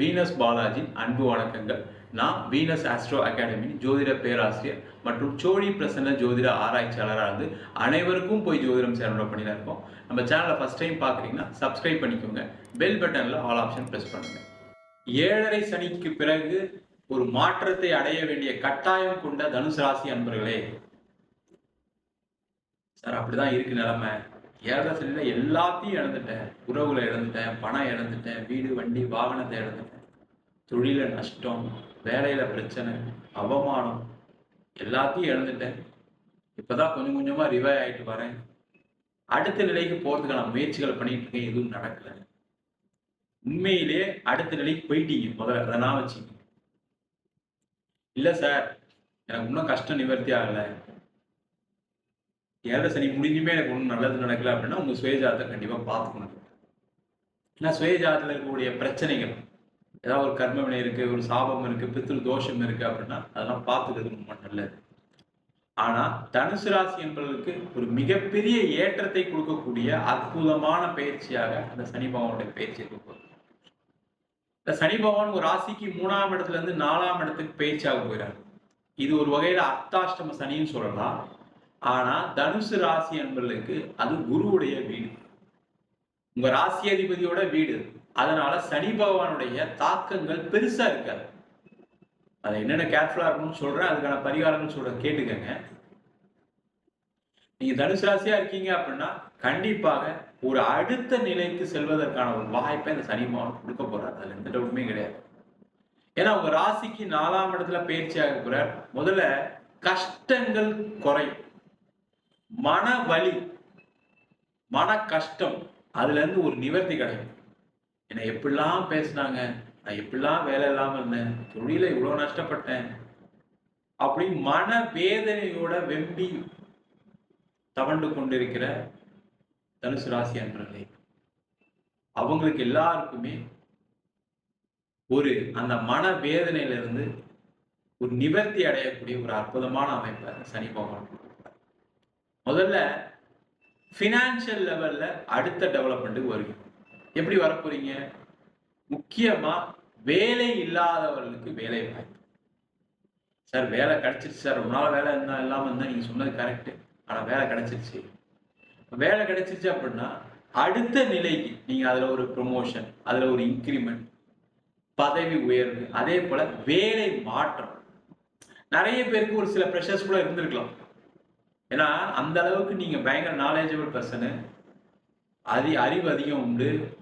Venus Balaji அன்பு வணக்கங்கள். நான் வீனஸ் ஆஸ்ட்ரோ அகாடமி ஜோதிட பேராசிரியர் மற்றும் சோழி பிரசன்ன ஜோதிட ஆராய்ச்சியாளராக இருந்து அனைவருக்கும் போய் ஜோதிடம் சேனலோட பண்ணியில் இருக்கோம். நம்ம சேனலை ஃபஸ்ட் டைம் பார்க்குறீங்கன்னா சப்ஸ்கிரைப் பண்ணிக்கோங்க. பெல் பட்டனில் ஆல் ஆப்ஷன் ப்ரெஸ் பண்ணுங்கள் ஏழரை சனிக்கு பிறகு ஒரு மாற்றத்தை அடைய வேண்டிய கட்டாயம் கொண்ட தனுசு ராசி அன்பர்களே. சார் அப்படிதான் இருக்கு நிலைமை. ஏழரை எல்லாத்தையும் இழந்துட்டேன். உறவுகளை இழந்துட்டேன் பணம் இழந்துட்டேன் வீடு வண்டி வாகனத்தை இழந்துட்டேன். தொழில நஷ்டம் வேலையில பிரச்சனை அவமானம் எல்லாத்தையும் இழந்துட்டேன். இப்பதான் கொஞ்சம் கொஞ்சமா ரிவை ஆயிட்டு வரேன். அடுத்த நிலைக்கு போறதுக்கான முயற்சிகள் பண்ணிட்டு இருக்கேன் எதுவும் நடக்கல. உண்மையிலே அடுத்த நிலைக்கு போயிட்டீங்க முதல்ல அதை நான் வச்சுங்க இல்ல சார் எனக்கு இன்னும் கஷ்டம் நிவர்த்தி ஆகலை. ஏழரை சனி முடிஞ்சுமே எனக்கு ஒன்றும் நல்லது நடக்கல அப்படின்னா உங்கள் சுயஜாதத்தை கண்டிப்பாக பார்த்துக்கணும் ஏன்னா சுயஜாதத்தில் இருக்கக்கூடிய பிரச்சனைகள் ஏதாவது ஒரு கர்ம வினை இருக்கு ஒரு சாபம் இருக்கு பித்ரு தோஷம் இருக்கு அப்படின்னா அதெல்லாம் பார்த்துக்கிறது ரொம்ப நல்லது. ஆனால் தனுசு ராசி என்பதற்கு ஒரு மிகப்பெரிய ஏற்றத்தை கொடுக்கக்கூடிய அற்புதமான பயிற்சியாக அந்த சனி பகவானுடைய பயிற்சி இருக்க இந்த சனி பகவான் ஒரு ராசிக்கு மூணாம் இடத்துல இருந்து நாலாம் இடத்துக்கு பயிற்சியாக போயிறாரு. இது ஒரு வகையில அர்த்தாஷ்டம சனின்னு சொல்லலாம். ஆனா தனுசு ராசி என்பதற்கு அது குருவுடைய வீடு. உங்க ராசி அதிபதியோட வீடு. அதனால சனி பகவானுடைய தாக்கங்கள் பெருசா இருக்காது. அதை என்னென்ன கேர்ஃபுல்லா இருக்கணும்னு சொல்றேன் அதுக்கான பரிகாரம்னு சொல்றேன் கேட்டுக்கங்க. நீங்க தனுசு ராசியா இருக்கீங்க அப்படின்னா கண்டிப்பாக ஒரு அடுத்த நிலைக்கு செல்வதற்கான ஒரு வாய்ப்பை இந்த சனி பகவான் கொடுக்க போறாரு. அதுல எந்த டவுட்டுமே கிடையாது. ஏன்னா உங்க ராசிக்கு நாலாம் இடத்துல பயிற்சியாக போறார். முதல்ல கஷ்டங்கள் குறையும். மன வலி மன கஷ்டம் அதுல இருந்து ஒரு நிவர்த்தி கிடைக்கும் என்னை எப்படிலாம் பேசினாங்க நான் எப்படிலாம் வேலை இல்லாமல் இருந்தேன் தொழில இவ்வளோ நஷ்டப்பட்டேன் அப்படி மன வேதனையோட வெம்பி தவண்டு கொண்டிருக்கிற தனுசு ராசி என்றே அவங்களுக்கு எல்லாருக்குமே ஒரு அந்த மன வேதனையிலிருந்து ஒரு நிவர்த்தி அடையக்கூடிய ஒரு அற்புதமான அமைப்பை சனி பகவான் கொடுப்பார். முதல்ல ஃபினான்ஷியல் லெவலில் அடுத்த டெவலப்மெண்ட்டுக்கு வருவீங்க எப்படி வரப்போறீங்க? முக்கியமாக வேலை இல்லாதவர்களுக்கு வேலை வாய்ப்பு. சார் வேலை கிடைச்சிருச்சு சார். ரொம்ப நாள் வேலை இருந்தால் இல்லாமல் இருந்தால் நீங்கள் சொன்னது கரெக்டு ஆனால் வேலை கிடைச்சிருச்சு. வேலை கிடைச்சிருச்சு அப்படின்னா அடுத்த நிலைக்கு நீங்கள் அதில் ஒரு ப்ரொமோஷன் அதில் ஒரு இன்க்ரிமெண்ட் பதவி உயர்வு அதே போல் வேலை மாற்றம். நிறைய பேருக்கு ஒரு சில ப்ரெஷர்ஸ் கூட இருந்திருக்கலாம். ஏன்னா அந்த அளவுக்கு நீங்க பயங்கர நாலேஜபிள் பர்சனு அதி அறிவு அதிகம் உண்டு.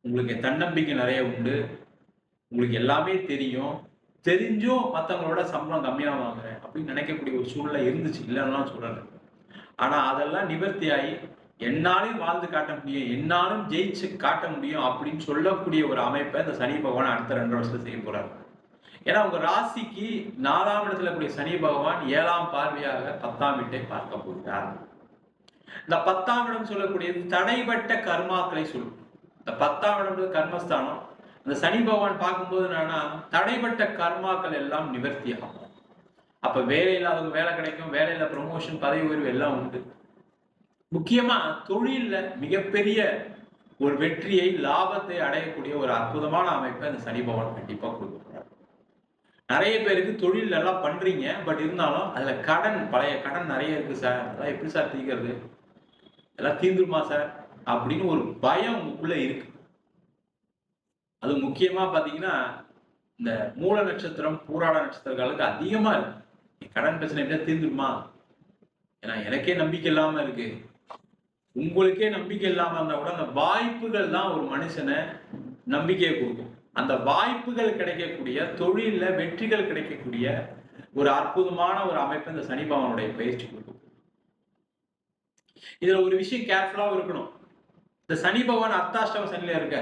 உங்களுக்கு தன்னம்பிக்கை நிறைய உண்டு. உங்களுக்கு எல்லாமே தெரியும். தெரிஞ்சும் மற்றவங்களோட சம்பளம் கம்மியாக வாங்குறேன் அப்படின்னு நினைக்கக்கூடிய ஒரு சூழ்நிலை இருந்துச்சு இல்லைன்னா சொல்லலை. ஆனா அதெல்லாம் நிவர்த்தி ஆகி என்னாலும் வாழ்ந்து காட்ட முடியும் என்னாலும் ஜெயிச்சு காட்ட முடியும் அப்படின்னு சொல்லக்கூடிய ஒரு அமைப்பை இந்த சனி பகவான் அடுத்த ரெண்டு வருஷத்துல செய்ய போறாரு. ஏன்னா உங்க ராசிக்கு நாலாம் இடத்துல கூடிய சனி பகவான் ஏழாம் பார்வையாக பத்தாம் வீட்டை பார்க்க போகிறார். இந்த பத்தாம் இடம் சொல்லக்கூடியது தடைபட்ட கர்மாக்களை சொல்லும். இந்த பத்தாம் இடம் கர்மஸ்தானம். அந்த சனி பகவான் பார்க்கும்போது என்னன்னா தடைப்பட்ட கர்மாக்கள் எல்லாம் நிவர்த்தி ஆகும். அப்ப வேலை இல்லாதவங்க வேலை கிடைக்கும் வேலையில ப்ரொமோஷன் பதவி உயர்வு எல்லாம் உண்டு. முக்கியமா தொழில மிகப்பெரிய ஒரு வெற்றியை லாபத்தை அடையக்கூடிய ஒரு அற்புதமான அமைப்பை அந்த சனி பகவான் கண்டிப்பா கொடுக்கும். நிறைய பேருக்கு தொழில் எல்லாம் பண்றீங்க பட் இருந்தாலும் அதுல கடன் பழைய கடன் நிறைய இருக்கு சார். அதெல்லாம் எப்படி சார் தீர்க்கிறது? எல்லாம் தீர்ந்துருமா சார்? அப்படின்னு ஒரு பயம் உங்களுக்குள்ள இருக்கு. அது முக்கியமா பாத்தீங்கன்னா இந்த மூல நட்சத்திரம் பூராட நட்சத்திரங்களுக்கு அதிகமா இருக்கு. கடன் பிரச்சனை எப்படியா தீர்ந்துருமா? ஏன்னா எனக்கே நம்பிக்கை இல்லாம இருக்கு. உங்களுக்கே நம்பிக்கை இல்லாம இருந்தா கூட அந்த வாய்ப்புகள் தான் ஒரு மனுஷனை நம்பிக்கையை கொடுக்கும். அந்த வாய்ப்புகள் கிடைக்கக்கூடிய தொழிலில் வெற்றிகள் கிடைக்கக்கூடிய ஒரு அற்புதமான ஒரு அமைப்பு இந்த சனி பகவானுடைய பயிற்சி கொடுக்கும். இதுல ஒரு விஷயம் கேர்ஃபுல்லாகவும் இருக்கணும். இந்த சனி பகவான் அர்த்தாஷ்டம சனில இருக்க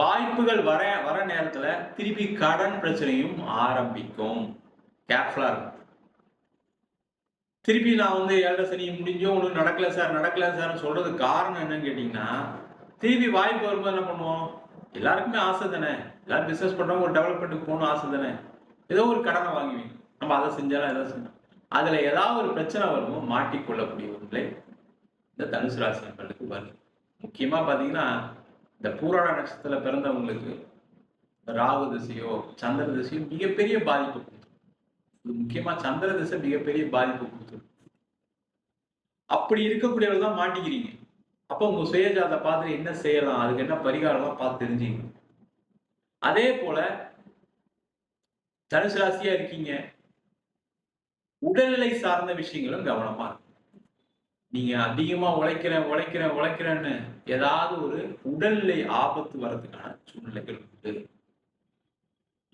வாய்ப்புகள் வர வர நேரத்துல திருப்பி கடன் பிரச்சனையும் ஆரம்பிக்கும். கேர்ஃபுல்லா இருக்கும் திருப்பி நான் வந்து ஏழரை சனி முடிஞ்சோ ஒன்றும் நடக்கல சார் நடக்கல சார் சொல்றது காரணம் என்னன்னு கேட்டீங்கன்னா திருப்பி வாய்ப்பு வரும்போது என்ன பண்ணுவோம்? எல்லாருக்குமே ஆசை தானே? எல்லாரும் பிஸ்னஸ் பண்ணுறவங்க ஒரு டெவலப்மெண்ட்டுக்கு போகணும் ஆசை தானே? ஏதோ ஒரு கடனை வாங்குவீங்க நம்ம அதை செஞ்சாலும் எதாவது செஞ்சோம் அதில் ஏதாவது ஒரு பிரச்சனை வருமோ மாட்டிக்கொள்ளக்கூடிய ஒரு நிலை இந்த தனுசு ராசி நண்பர்களுக்கு வருது. முக்கியமாக பார்த்தீங்கன்னா இந்த பூராட நட்சத்திரத்தில் பிறந்தவங்களுக்கு ராகு திசையோ சந்திர திசையோ மிகப்பெரிய பாதிப்பு கொடுத்துரும். இது சந்திர திசை மிகப்பெரிய பாதிப்பு கொடுத்துரும். அப்படி இருக்கக்கூடியவர்கள் தான் மாட்டிக்கிறீங்க. அப்போ உங்க சுயஜாத பார்த்து என்ன செய்யலாம்? அதுக்கு என்ன பரிகாரம்லாம் பார்த்து தெரிஞ்சுங்க. அதே போல தனுசு ராசியா இருக்கீங்க. உடல்நிலை சார்ந்த விஷயங்களும் கவனமா இருக்கும் நீங்க அதிகமா உழைக்கிறேன் உழைக்கிறேன் உழைக்கிறேன்னு ஏதாவது ஒரு உடல்நிலை ஆபத்து வர்றதுக்கான சூழ்நிலைகள் உண்டு.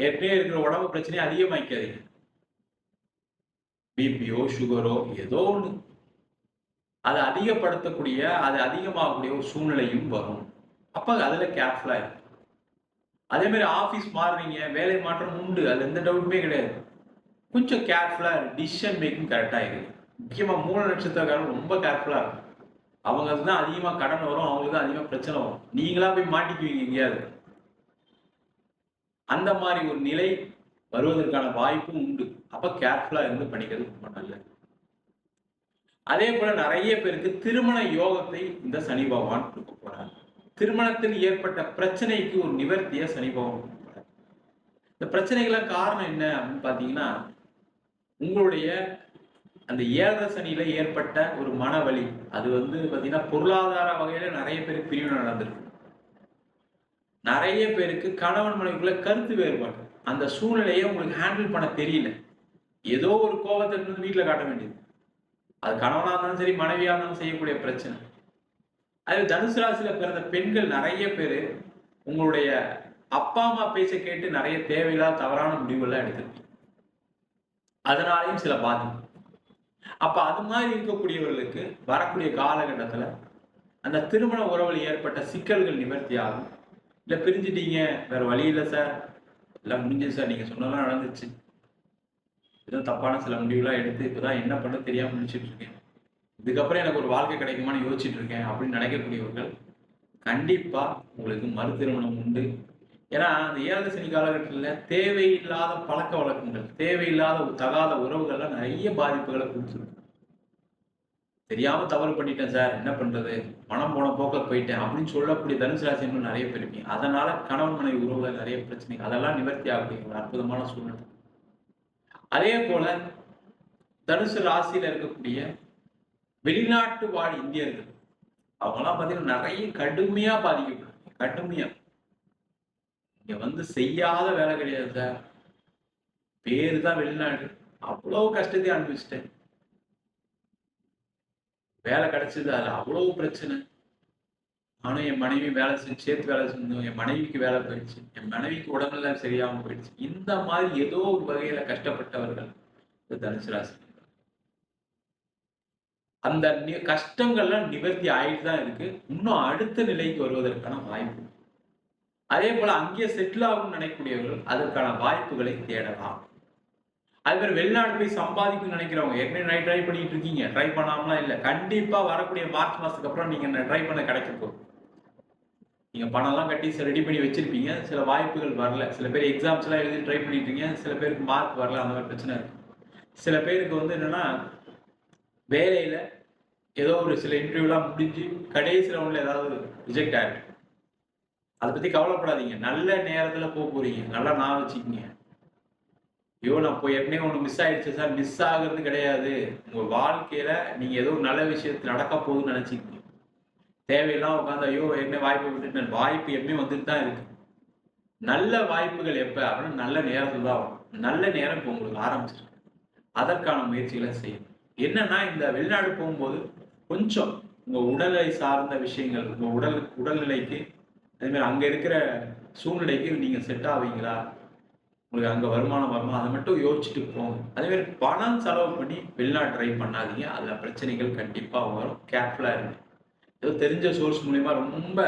ஏற்கனவே இருக்கிற உடம்பு பிரச்சனையை அதிகமாக்காதீங்க பிபியோ சுகரோ ஏதோ ஒண்ணு. அதை அதிகப்படுத்தக்கூடிய அது அதிகமாகக்கூடிய ஒரு சூழ்நிலையும் வரும். அப்போ அதில் கேர்ஃபுல்லாக இருக்கும் அதே மாதிரி ஆஃபீஸ் மாறுறீங்க வேலை மாற்றம் உண்டு அது எந்த டவுட்டுமே கிடையாது. கொஞ்சம் கேர்ஃபுல்லா டிசிஷன் மேக்கிங் கரெக்டாக இருக்கு முக்கியமாக மூல நட்சத்திரக்காரங்க ரொம்ப கேர்ஃபுல்லாக இருக்கும் அவங்க தான் அதிகமாக கடன் வரும் அவங்களுக்கு தான் அதிகமாக பிரச்சனை வரும். நீங்களா போய் மாட்டிக்குவீங்க எங்கேயாவது. அந்த மாதிரி ஒரு நிலை வருவதற்கான வாய்ப்பும் உண்டு. அப்போ கேர்ஃபுல்லாக இருந்து பண்ணிக்கிறது ரொம்ப நல்லது. அதே போல நிறைய பேருக்கு திருமண யோகத்தை இந்த சனி பகவான் கொடுக்க போறார். திருமணத்தில் ஏற்பட்ட பிரச்சனைக்கு ஒரு நிவர்த்திய சனி பகவான் கொடுக்க போறார். இந்த பிரச்சனைகளாம் காரணம் என்ன அப்படின்னு பாத்தீங்கன்னா உங்களுடைய அந்த ஏழரை சனியில ஏற்பட்ட ஒரு மனவழி அது வந்து பாத்தீங்கன்னா பொருளாதார வகையில நிறைய பேருக்கு பிரிவு நடந்திருக்கு. நிறைய பேருக்கு கணவன் மனைவிக்குள்ள கருத்து வேறுபாடு. அந்த சூழ்நிலையை உங்களுக்கு ஹேண்டில் பண்ண தெரியல. ஏதோ ஒரு கோபத்தை வந்து வீட்டில் காட்ட வேண்டியது. அது கணவனாக இருந்தாலும் சரி மனைவியாக இருந்தாலும் செய்யக்கூடிய பிரச்சனை. அது தனுசு ராசியில பிறந்த பெண்கள் நிறைய பேர் உங்களுடைய அப்பா அம்மா பேச்சை கேட்டு நிறைய தேவையில்லாத தவறான முடிவுகள்லாம் எடுத்திருப்பீங்க. அதனாலையும் சில பாதிப்பு. அப்ப அது மாதிரி இருக்கக்கூடியவர்களுக்கு வரக்கூடிய காலகட்டத்துல அந்த திருமண உறவில் ஏற்பட்ட சிக்கல்கள் நிவர்த்தி ஆகும். இல்லை பிரிஞ்சிட்டீங்க வேற வழி இல்லை சார் எல்லாம் முடிஞ்சது சார் நீங்க சொன்னதெல்லாம் நடந்துச்சு ஏதோ தப்பான சில முடிவுலாம் எடுத்து இப்போதான் என்ன பண்ண தெரியாமல் முடிச்சுட்டு இருக்கேன். இதுக்கப்புறம் எனக்கு ஒரு வாழ்க்கை கிடைக்குமான்னு யோசிச்சுட்டு இருக்கேன் அப்படின்னு நினைக்கக்கூடியவர்கள் கண்டிப்பாக உங்களுக்கு மறு திருமணம் உண்டு. ஏன்னா அந்த ஏழரை சனி காலகட்டத்தில் தேவையில்லாத பழக்க வழக்கங்கள் தேவையில்லாத தகாத உறவுகள்லாம் நிறைய பாதிப்புகளை கொடுத்துருக்கு. தெரியாமல் தவறு பண்ணிட்டேன் சார் என்ன பண்ணுறது மனம் போன போக்க போயிட்டேன் அப்படின்னு சொல்லக்கூடிய தனுசு ராசி நிறைய பேர் இருப்பீங்க அதனால் கணவன் மனைவி உறவுகள் நிறைய பிரச்சனைகள் அதெல்லாம் நிவர்த்தி ஆகக்கூடிய ஒரு அற்புதமான சூழ்நிலை. அதே போல தனுசு ராசியில இருக்கக்கூடிய வெளிநாட்டு வாழ் இந்தியர்கள் அவங்கெல்லாம் பார்த்தீங்கன்னா நிறைய கடுமையா பாதிக்கப்படுறாங்க கடுமையா. இங்க வந்து செய்யாத வேலை கிடையாது சார் பேரு தான் வெளிநாடு. அவ்வளவு கஷ்டத்தையும் அனுபவிச்சிட்டேன். வேலை கிடைச்சது அதுல அவ்வளவு பிரச்சனை. நானும் என் மனைவி வேலை செஞ்சு சேர்த்து வேலை செஞ்சோம். என் மனைவிக்கு வேலை போயிடுச்சு. என் மனைவிக்கு உடம்புல சரியாமல் போயிடுச்சு. இந்த மாதிரி ஏதோ ஒரு வகையில கஷ்டப்பட்டவர்கள் இந்த தனுசு ராசி அந்த நி- கஷ்டங்கள்லாம் நிவர்த்தி ஆயிட்டு தான் இருக்கு. இன்னும் அடுத்த நிலைக்கு வருவதற்கான வாய்ப்பு அதே போல அங்கேயே செட்டில் ஆகும் நினைக்கக்கூடியவர்கள் அதற்கான வாய்ப்புகளை தேடலாம். அது மாதிரி வெளிநாடு போய் சம்பாதிக்கும் நினைக்கிறவங்க ஏற்கனவே ட்ரை பண்ணிட்டு இருக்கீங்க. ட்ரை பண்ணாமலாம் இல்லை. கண்டிப்பா வரக்கூடிய மார்ச் மாசத்துக்கு அப்புறம் நீங்க ட்ரை பண்ண கிடைக்க போகும் நீங்க பணம்லாம் கட்டி ரெடி பண்ணி வச்சிருப்பீங்க. சில வாய்ப்புகள் வரல. சில பேர் எக்ஸாம்ஸ் எல்லாம் எழுதி ட்ரை பண்ணிட்டு இருக்கீங்க. சில பேருக்கு மார்க் வரல. அந்த மாதிரி பிரச்சனை இருக்கும் சில பேருக்கு வந்து என்னன்னா வேலையில ஏதோ ஒரு சில இன்டர்வியூலாம் முடிஞ்சு கடைசி ரவுண்ட்ல ஏதாவது ரிஜெக்ட் ஆயிருக்கு அதை பற்றி கவலைப்படாதீங்க. நல்ல நேரத்தில் போக போகிறீங்க நல்லா நான் வச்சுக்கோங்க. ஐயோ நான் போய் ஏற்கனவே ஒன்று மிஸ் ஆயிடுச்சு சார். மிஸ் ஆகுறது கிடையாது. உங்கள் வாழ்க்கையில் நீங்கள் ஏதோ ஒரு நல்ல விஷயத்து நடக்க போகுதுன்னு நினைச்சிக்கீங்க. தேவையெல்லாம் உட்காந்து ஐயோ என்ன வாய்ப்பு விட்டுட்டேன் வாய்ப்பு எப்பவுமே வந்துட்டு தான் இருக்கு. நல்ல வாய்ப்புகள் எப்போ அப்படின்னா நல்ல நேரத்தில் தான் வரும். நல்ல நேரம் இப்போ உங்களுக்கு ஆரம்பிச்சிருக்கு. அதற்கான முயற்சிகளை செய்யணும். என்னன்னா இந்த வெளிநாடு போகும்போது கொஞ்சம் உங்கள் உடலை சார்ந்த விஷயங்கள் உங்கள் உடல் உடல்நிலைக்கு அதேமாதிரி அங்கே இருக்கிற சூழ்நிலைக்கு நீங்கள் செட் ஆவீங்களா? உங்களுக்கு அங்கே வருமானம் வருமா? அதை மட்டும் யோசிச்சுட்டு போங்க. அதேமாதிரி பணம் செலவு பண்ணி வெளிநாடு ட்ரை பண்ணாதீங்க. அதில் பிரச்சனைகள் கண்டிப்பாக வரும். கேர்ஃபுல்லாக இருங்க. ஏதோ தெரிஞ்ச சோர்ஸ் மூலியமா ரொம்ப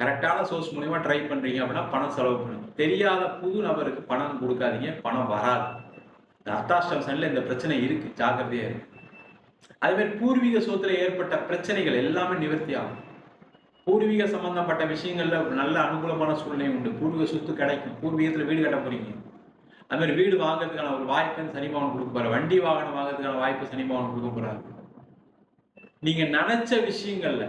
கரெக்டான சோர்ஸ் மூலியமா ட்ரை பண்ணுறீங்க அப்படின்னா பணம் செலவு பண்ணுங்க. தெரியாத புது நபருக்கு பணம் கொடுக்காதீங்க பணம் வராது. இந்த அர்த்தாஷ்டம் சனில் இந்த பிரச்சனை இருக்கு ஜாக்கிரதையாக இருக்கு. அதுமாரி பூர்வீக சொத்துல ஏற்பட்ட பிரச்சனைகள் எல்லாமே நிவர்த்தி ஆகும். பூர்வீக சம்பந்தப்பட்ட விஷயங்கள்ல நல்ல அனுகூலமான சூழ்நிலை உண்டு. பூர்வீக சொத்து கிடைக்கும். பூர்வீகத்தில் வீடு கட்ட போறீங்க. அது மாதிரி வீடு வாங்குறதுக்கான ஒரு வாய்ப்பை சனி பவன் கொடுக்க போறாரு. வண்டி வாகனம் வாங்குறதுக்கான வாய்ப்பு சனி பவன் கொடுக்க போறாரு. நீங்கள் நினச்ச விஷயங்கள்ல.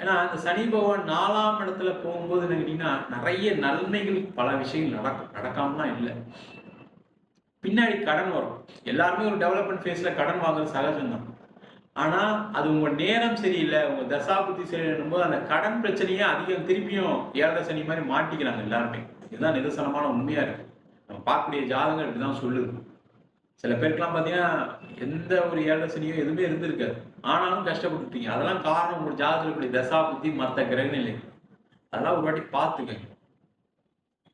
ஏன்னா அந்த சனி பகவான் நாலாம் இடத்துல போகும்போது என்ன நிறைய நன்மைகள் பல விஷயங்கள் நடக்கும் நடக்காமலாம் இல்லை. பின்னாடி கடன் வரும். எல்லாருமே ஒரு டெவலப்மெண்ட் ஃபேஸில் கடன் வாங்குறது சகஜம்தான். ஆனால் அது உங்கள் நேரம் சரியில்லை உங்கள் தசாபுத்தி சரியில்லைன்னும் போது அந்த கடன் பிரச்சனையே அதிகம். திருப்பியும் ஏழரை சனி மாதிரி மாட்டிக்கிறாங்க எல்லாருமே. இதுதான் நிதர்சனமான உண்மையாக இருக்குது நம்ம பார்க்கக்கூடிய ஜாதகம் இப்படிதான் சொல்லுது. சில பேருக்குலாம் பார்த்தீங்கன்னா எந்த ஒரு ஏழரை எதுவுமே இருந்திருக்காது. ஆனாலும் கஷ்டப்பட்டுட்டீங்க. அதெல்லாம் காரணம் உங்க ஜாதகத்தில் இப்படி தசா புத்தி மற்ற கிரகநிலை அதெல்லாம் ஒரு வாட்டி பார்த்துக்கங்க.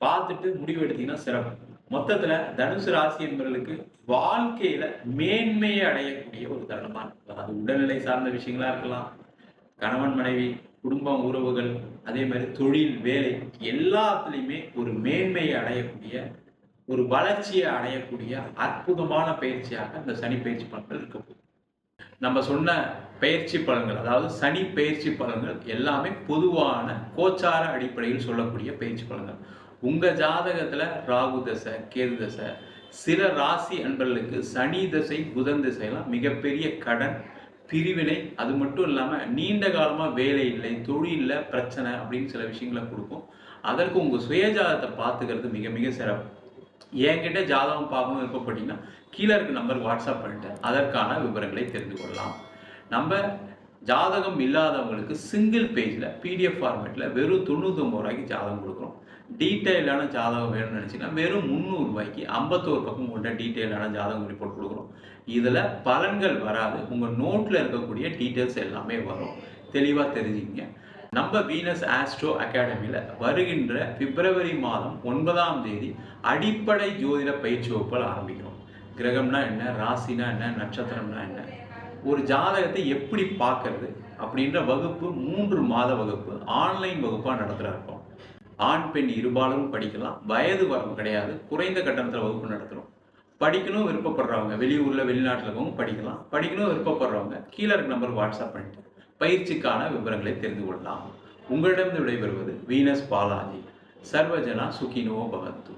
பார்த்துட்டு முடிவு எடுத்தீங்கன்னா சிறப்பு. மொத்தத்துல தனுசு ராசி என்பவர்களுக்கு வாழ்க்கையில மேன்மையை அடையக்கூடிய ஒரு தருணமா இருக்கலாம் அது உடல்நிலை சார்ந்த விஷயங்களா இருக்கலாம். கணவன் மனைவி குடும்பம் உறவுகள் அதே மாதிரி தொழில் வேலை எல்லாத்துலேயுமே ஒரு மேன்மையை அடையக்கூடிய ஒரு வளர்ச்சியை அடையக்கூடிய அற்புதமான பயிற்சியாக இந்த சனி பயிற்சி பலன்கள் இருக்க போகுது. நம்ம சொன்ன பயிற்சி பலன்கள் அதாவது சனி பயிற்சி பலன்கள் எல்லாமே பொதுவான கோச்சார அடிப்படையில் சொல்லக்கூடிய பயிற்சி பலன்கள். உங்கள் ஜாதகத்தில் ராகு தசை கேது தசை சில ராசி அன்பர்களுக்கு சனி தசை புதன் திசையெல்லாம் மிகப்பெரிய கடன் பிரிவினை. அது மட்டும் இல்லாமல் நீண்ட காலமாக வேலை இல்லை தொழிலில் பிரச்சனை அப்படின்னு சில விஷயங்களை கொடுக்கும். அதற்கு உங்கள் சுயஜாதத்தை பார்த்துக்கிறது மிக மிக சிறப்பு. என்கிட்ட ஜாதகம் பார்க்கணும் விருப்பப்பட்டீங்கன்னா கீழே இருக்க நம்பருக்கு வாட்ஸ்அப் பண்ணிட்டு அதற்கான விவரங்களை தெரிந்து கொள்ளலாம். நம்ம ஜாதகம் இல்லாதவங்களுக்கு சிங்கிள் பேஜில் பிடிஎஃப் ஃபார்மேட்டில் வெறும் தொண்ணூத்தொம்பது ரூபாய்க்கு ஜாதகம் கொடுக்குறோம் டீட்டெயிலான ஜாதகம் வேணும்னு நினச்சிங்கன்னா வெறும் முந்நூறுரூபாய்க்கு ஐம்பத்தோரு பக்கம் கொண்ட டீட்டெயிலான ஜாதகம் ரிப்போர்ட் கொடுக்குறோம் இதில் பலன்கள் வராது. உங்கள் நோட்டில் இருக்கக்கூடிய டீட்டெயில்ஸ் எல்லாமே வரும். தெளிவாக தெரிஞ்சுக்கிங்க. நம்ம வீனஸ் ஆஸ்ட்ரோ அகாடமியில் வருகின்ற பிப்ரவரி மாதம் ஒன்பதாம் தேதி அடிப்படை ஜோதிட பயிற்சி வகுப்புகள் ஆரம்பிக்கிறோம். கிரகம்னா என்ன? ராசினா என்ன? நட்சத்திரம்னா என்ன? ஒரு ஜாதகத்தை எப்படி பார்க்கறது அப்படின்ற வகுப்பு மூன்று மாத வகுப்பு ஆன்லைன் வகுப்பாக நடத்துகிற இருக்கோம். ஆண் பெண் இருபாலும் படிக்கலாம். வயது வரம்பு கிடையாது. குறைந்த கட்டணத்தில் வகுப்பு நடத்துகிறோம் படிக்கணும் விருப்பப்படுறவங்க வெளியூரில் வெளிநாட்டில் இருக்கவங்க படிக்கலாம். படிக்கணும் விருப்பப்படுறவங்க கீழே இருக்க நம்பர் வாட்ஸ்அப் பண்ணிட்டு பயிற்சிக்கான விவரங்களை தெரிந்து கொள்ளலாம். உங்களிடம் விடைபெறுவது வீனஸ் பாலாஜி. சர்வஜனா சுகினோ பகத்து.